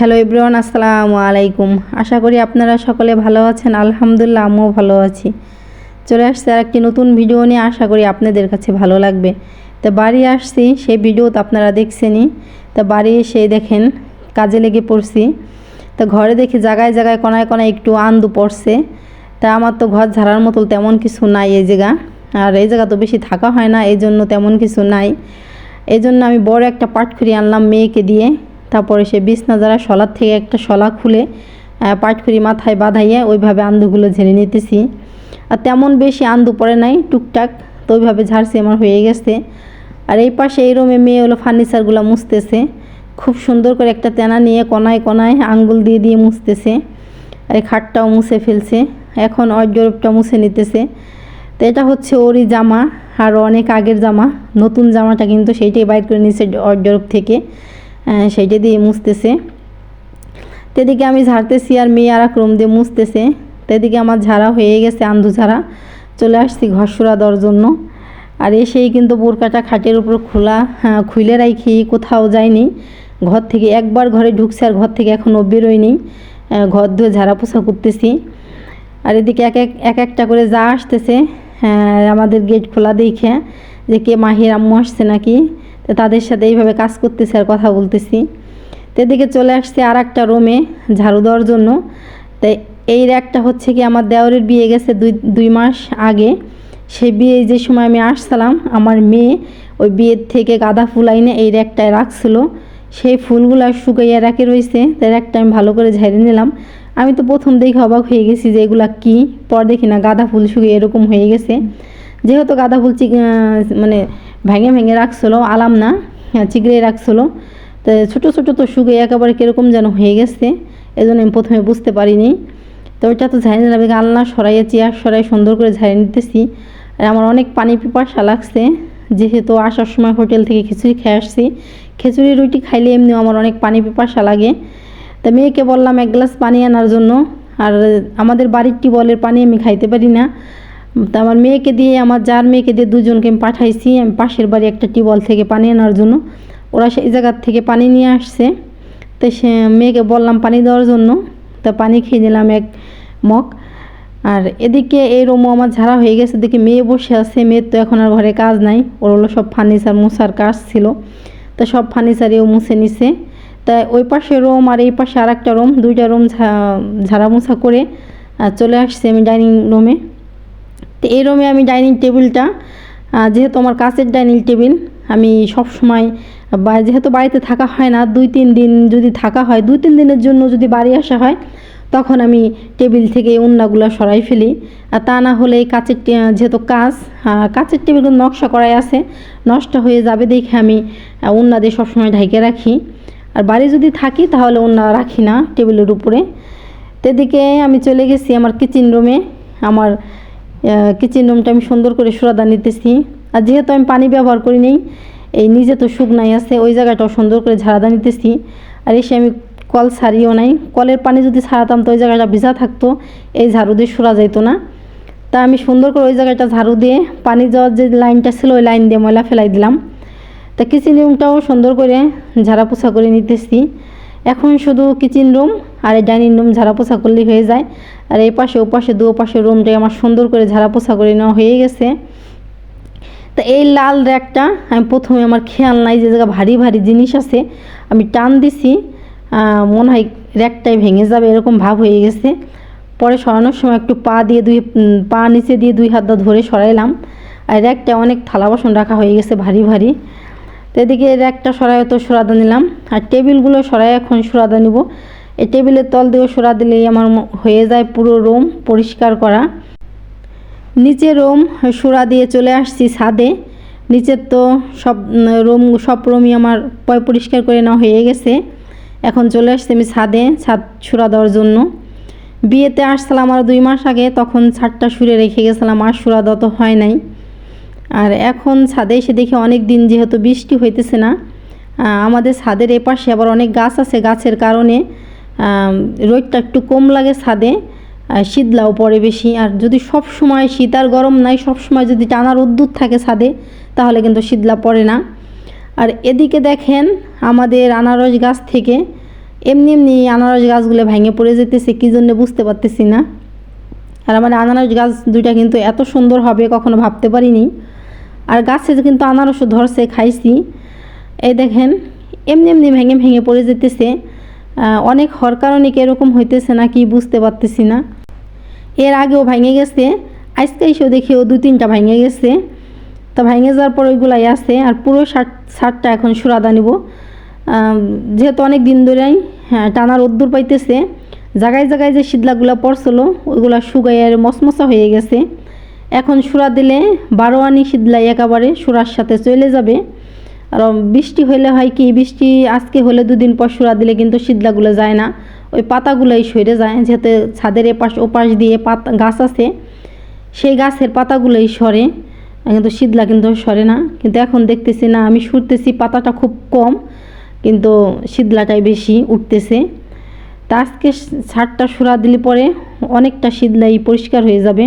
Hello ইব্রাহন আসসালামু আলাইকুম। আশা করি আপনারা সকলে ভালো আছেন, আলহামদুলিল্লাহ আমিও ভালো আছি। চলে আসছে আর একটি নতুন ভিডিও নিয়ে, আশা করি আপনাদের কাছে ভালো লাগবে। তা বাড়ি আসছি, সেই ভিডিও তো আপনারা দেখছেনই। তা বাড়ি এসে দেখেন, কাজে লেগে পড়ছি। তো ঘরে দেখি জায়গায় জায়গায় কোনায় কোনায় একটু আন্দু পড়ছে। তা আমার তো ঘর ঝাড়ার মতো তেমন কিছু নাই এই জায়গা। আর এই জায়গা তো বেশি থাকা হয় না, এই জন্য তেমন কিছু নাই। এই জন্য আমি বড় একটা পাটখুরি আনলাম মেয়েকে দিয়ে। তারপরে সে বিছনা যারা শলার থেকে একটা শলা খুলে পাটখুরি মাথায় বাঁধাইয়ে ওইভাবে আন্দুগুলো ঝেড়ে নিতেছি। আর তেমন বেশি আন্দু পড়ে নাই, টুকটাক, তো ওইভাবে ঝাড়ছি, আমার হয়ে গেছে। আর এই পাশে এই রুমে মেয়ে হলো ফার্নিচারগুলো মুছতেছে। খুব সুন্দর করে একটা তেনা নিয়ে কনায় কনায় আঙ্গুল দিয়ে দিয়ে মুছতেছে। আর এই খাটটাও মুছে ফেলছে। এখন অর্জরূপটা মুছে নিতেছে। তো এটা হচ্ছে ওরই জামা, আর অনেক আগের জামা। নতুন জামাটা কিন্তু সেইটাই বাইর করে নিয়েছে অর্জরূপ থেকে। সেইটা দিয়ে মুছতেছে। তেদিকে আমি ঝাড়তেছি আর মেয়ে আর এক রুম দিয়ে মুছতেছে। তেদিকে আমার ঝাড়া হয়ে গেছে আন্ধু ঝাড়া। চলে আসছি ঘরসুরা দেওয়ার জন্য। আর এসেই কিন্তু বোরকাটা খাটের উপর খোলা হ্যাঁ, খুলে রাখি কোথাও যায়নি ঘর থেকে একবার ঘরে ঢুকছে আর ঘর থেকে এখনও বেরোয়নি। ঘর ধুয়ে ঝাড়া পোছা করতেছি। আর এদিকে এক এক এক একটা করে যা আসতেছে হ্যাঁ, আমাদের গেট খোলা দেখে যে কে মাহির আম্মু আসছে নাকি। তো তাদের সাথে এইভাবে কাজ করতেছি আর কথা বলতেছি। তো এদিকে চলে আসছে আর একটা রুমে ঝাড়ু দেওয়ার জন্য। তাই এই র্যাকটা হচ্ছে কি আমার দেওরের বিয়ে গেছে দুই দুই মাস আগে। সেই বিয়ে যে সময় আমি আসছিলাম, আমার মেয়ে ওই বিয়ের থেকে গাঁদা ফুল আইনে এই র্যাকটায় রাখছিল। সেই ফুলগুলো শুকাইয়া রেখে রয়েছে তাই র্যাকটা আমি ভালো করে ঝেড়ে নিলাম। আমি তো প্রথম দেখে অবাক হয়ে গেছি যে এগুলা কী, পর দেখি না গাঁদা ফুল শুকিয়ে এরকম হয়ে গেছে। যেহেতু গাঁদা ফুল মানে ভেঙে ভেঙে রাখছিল আলাম না হ্যাঁ, চিগড়ে রাখছিল। তো ছোটো ছোটো তো শুকিয়ে একেবারে কীরকম যেন হয়ে গেছে এই জন্য আমি প্রথমে বুঝতে পারিনি। তো ওইটা তো ঝাড়ি নিলাম আলনা সরাইয়ে চেয়ার সরাই সুন্দর করে ঝাড়ি নিতেছি। আর আমার অনেক পানি পিপাসা লাগছে যেহেতু আসার সময় হোটেল থেকে খিচুড়ি খেয়ে আসছি। খিচুড়ি রুটি খাইলে এমনিও আমার অনেক পানি পিপাসা লাগে। তা মেয়েকে বললাম এক গ্লাস পানি আনার জন্য। আর আমাদের বাড়ির টিউবওয়েলের পানি আমি খাইতে পারি না। তা আমার মেয়েকে দিয়ে, আমার যার মেয়েকে দিয়ে দুজনকে আমি পাঠাইছি, আমি পাশের বাড়ি একটা টিউবওয়েল থেকে পানি আনার জন্য। ওরা সেই জায়গার থেকে পানি নিয়ে আসছে। তো সে মেয়েকে বললাম পানি দেওয়ার জন্য। তা পানি খেয়ে নিলাম এক মগ। আর এদিকে এই রুমও আমার ঝাড়া হয়ে গেছে, দেখি মেয়ে বসে আছে। মেয়ের তো এখন আর ঘরে কাজ নাই। ওর হলো সব ফার্নিচার মুছার কাজ ছিল। তো সব ফার্নিচারেও মুছে নিছে। তাই ওই পাশে রুম আর এই পাশে আর একটা রুম, দুইটা রুম ঝাড়া মোছা করে চলে আসছে আমি ডাইনিং রুমে। তো এই রুমে আমি ডাইনিং টেবিলটা যেহেতু আমার কাছের ডাইনিং টেবিল আমি সব সময় বা যেহেতু বাড়িতে থাকা হয় না দুই তিন দিন যদি থাকা হয় দুই তিন দিনের জন্য যদি বাড়ি আসা হয় তখন আমি টেবিল থেকে উন্নাগুলো সরাই ফেলি। আর তা না হলে কাচের যেহেতু আহ, কাচের টেবিলগুলো নকশা করাই আছে নষ্ট হয়ে যাবে দেখে আমি উন্না দিয়ে সবসময় ঢেকে রাখি। আর বাড়ি যদি থাকি তাহলে উন্না রাখি না টেবিলের উপরে। তেদিকে আমি চলে গেছি আমার কিচেন রুমে আমার কিচেন রুমটা আমি সুন্দর করে সুরাদা নিতেছি। আর যেহেতু আমি পানি ব্যবহার করি নেই, এই নিজে তো শুকনাই আছে, ওই জায়গাটাও সুন্দর করে ঝাড়াদা নিতেছি। আর এসে আমি কল ছাড়িও নাই। কলের পানি যদি ছাড়াতাম তো ওই জায়গাটা ভিজা থাকতো, এই ঝাড়ু দিয়ে সরা যাইতো না। তা আমি সুন্দর করে ওই জায়গাটা ঝাড়ু দিয়ে পানি যাওয়ার যে লাইনটা ছিল, ওই লাইন দিয়ে ময়লা ফেলাই দিলাম। তা কিচেন রুমটাও সুন্দর করে ঝাড়া পোছা করে নিতেছি। এখন শুধু কিচেন রুম আর এই ডাইনিং রুম ঝাড়া পোছা করলেই হয়ে যায়। আর এই পাশে, ও পাশে দু পাশে রুমটাই আমার সুন্দর করে ঝাড়া পোছা করে নেওয়া হয়ে গেছে। তা এই লাল র্যাকটা আমি প্রথমে আমার খেয়াল নাই যে জায়গা ভারী ভারী জিনিস আছে। আমি টান দিছি মনে হয় র্যাকটাই ভেঙে যাবে, এরকম ভাব হয়ে গেছে। পরে সরানোর সময় একটু পা দিয়ে দুই পা নিচে দিয়ে দুই হাত ধরে সরাইলাম। আর র্যাকটা অনেক থালা বাসন রাখা হয়ে গেছে ভারী ভারী। এদিকে র্যাকটা সরাই তো সরাদা নিলাম। আর টেবিলগুলো সরাই এখন সরাদা নিব। এই টেবিলের তল দিয়েও সরা দিলেই আমার হয়ে যায় পুরো রোম পরিষ্কার করা। নিচে রোম সুরা দিয়ে চলে আসছি ছাদে। নিচের তো সব রোম, সব রোমই আমার পয় পরিষ্কার করে নেওয়া হয়ে গেছে। এখন চলে আসছি আমি ছাদে, ছাদ সুরা দেওয়ার জন্য। বিয়েতে আসছিলাম আর দুই মাস আগে, তখন ছাদটা সুরে রেখে গেছিলাম, আর সুরা দত হয় নাই। আর এখন ছাদে এসে দেখি অনেক দিন যেহেতু বৃষ্টি হইতেছে না আমাদের ছাদের এপাশে আবার অনেক গাছ আছে গাছের কারণে রোদটা একটু কম লাগে ছাদে শীতলাও পড়ে বেশি। আর যদি সব সময় শীত আর গরম নাই, সব সময় যদি টানার রোদ্দুর থাকে ছাদে, তাহলে কিন্তু শীতলা পড়ে না। আর এদিকে দেখেন আমাদের আনারস গাছ থেকে এমনি এমনি আনারস গাছগুলো ভেঙে পড়ে যেতেছে, কী জন্য বুঝতে পারতেছি না। আর আমার আনারস গাছ দুইটা কিন্তু এত সুন্দর হবে, কখনো ভাবতে পারিনি। আর গাছে কিন্তু আনারসও ধরছে, খাইছি। এই দেখেন, এমনি এমনি ভেঙে ভেঙে পড়ে যেতেছে। অনেক হওয়ার কারণে এরকম হইতেছে না কি বুঝতে পারতেছি না। এর আগেও ভেঙে গেছে, আজকে এসেও দেখি ও দু তিনটা ভেঙে গেছে। তো ভেঙে যাওয়ার পর ওইগুলাই আছে, আর পুরো শার্ট শার্টটা এখন সুরাদা নিব। যেহেতু অনেক দিন ধরেই হ্যাঁ টানা রোদ্দুর পাইতেছে, জায়গায় জায়গায় যে শীতলাগুলো পড়ছিল, ওইগুলো আর মশমশা হয়ে গেছে। এখন সুরা দিলে বারো আনি শীতলাই একেবারে সুরার সাথে চলে যাবে। আর বৃষ্টি হলে হয় কি, বৃষ্টি আজকে হলে দুদিন পর সুরা দিলে কিন্তু শীতলাগুলো যায় না। ওই পাতাগুলোই সরে যায় যেহেতু ছাদের এপাশ ওপাশ দিয়ে পাতা, গাছ আছে, সেই গাছের পাতাগুলোই সরে। কিন্তু শীতলা কিন্তু সরে না। কিন্তু এখন দেখতেছি না, আমি সুরতেছি পাতাটা খুব কম, কিন্তু শীতলাটাই বেশি উঠতেছে। তা আজকে ছাদটা সুরা দিলে পরে অনেকটা শীতলাই পরিষ্কার হয়ে যাবে।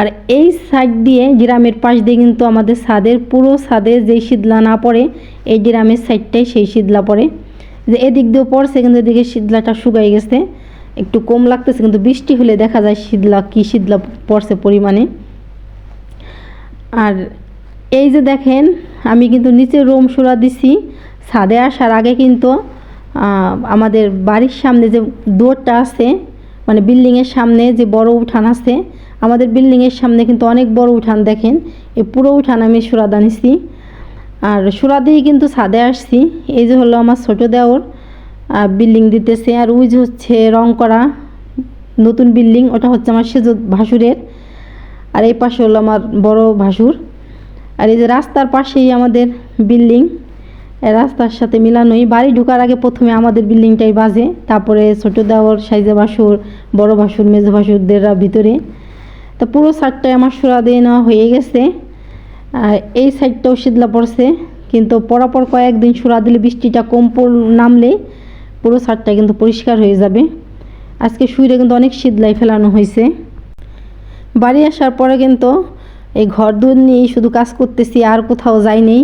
আর এই সাইড দিয়ে গ্রামের পাশ দিয়ে কিন্তু আমাদের ছাদের, পুরো ছাদে যেই শীতলা না পড়ে, এই গ্রামের সাইডটাই সেই শীতলা পড়ে। যে এদিক দিয়েও পড়ছে, কিন্তু এদিকে শীতলাটা শুকাই গেছে। একটু কম লাগতেছে, কিন্তু বৃষ্টি হলে দেখা যায় শীতলা কি শীতলা পড়ছে পরিমাণে। আর এই যে দেখেন, আমি কিন্তু নিচে রোম সুরা দিছি। ছাদে আসার আগে কিন্তু আমাদের বাড়ির সামনে যে দৌড়টা আছে মানে বিল্ডিংয়ের সামনে যে বড় উঠান আছে আমাদের বিল্ডিংয়ের সামনে কিন্তু অনেক বড় উঠান দেখেন। এই পুরো উঠান আমি সুরাদা নিছি। আর সুরা দিয়ে কিন্তু ছাদে আসছি। এই যে হলো আমার ছোটো দেওর বিল্ডিং দিতেছে। আর ওই যে হচ্ছে রং করা নতুন বিল্ডিং ওটা হচ্ছে আমার সেজ ভাসুরের। আর এই পাশে হলো আমার বড় ভাসুর। আর এই যে রাস্তার পাশেই আমাদের বিল্ডিং রাস্তার সাথে মিলানোই। বাড়ি ঢোকার আগে প্রথমে আমাদের বিল্ডিংটাই বাজে। তারপরে ছোটো দেওয়ার সাইজে বাসুর বড় ভাসুর, মেজ ভাসুরদের ভিতরে। তা পুরো সাইডটাই আমার সুরা দিয়ে নেওয়া হয়ে গেছে। আর এই সাইডটাও শীতলা পড়ছে, কিন্তু পরাপর কয়েকদিন সুরা দিলে বৃষ্টিটা কম নামলে পুরো সাইডটা কিন্তু পরিষ্কার হয়ে যাবে। আজকে শুইরে কিন্তু অনেক শীতলাই ফেলানো হয়েছে। বাড়ি আসার পরে কিন্তু এই ঘর দৌড় নিয়েই শুধু কাজ করতেছি, আর কোথাও যাইনি।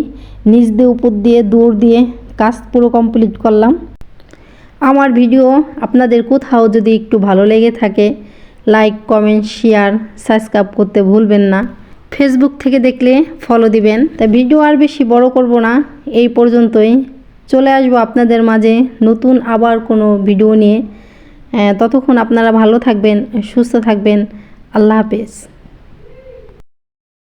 নিচ দিয়ে, উপর দিয়ে দৌড় দিয়ে কাজ পুরো কমপ্লিট করলাম। আমার ভিডিও আপনাদের কোথাও যদি একটু ভালো লেগে থাকে লাইক, কমেন্ট, শেয়ার, সাবস্ক্রাইব করতে ভুলবেন না। ফেসবুক থেকে দেখলে ফলো দিবেন। তা ভিডিও আর বেশি বড় করব না। এই পর্যন্তই। চলে আসব আপনাদের মাঝে নতুন আবার কোনো ভিডিও নিয়ে। ততক্ষণ আপনারা ভালো থাকবেন, সুস্থ থাকবেন। আল্লাহ হাফেজ।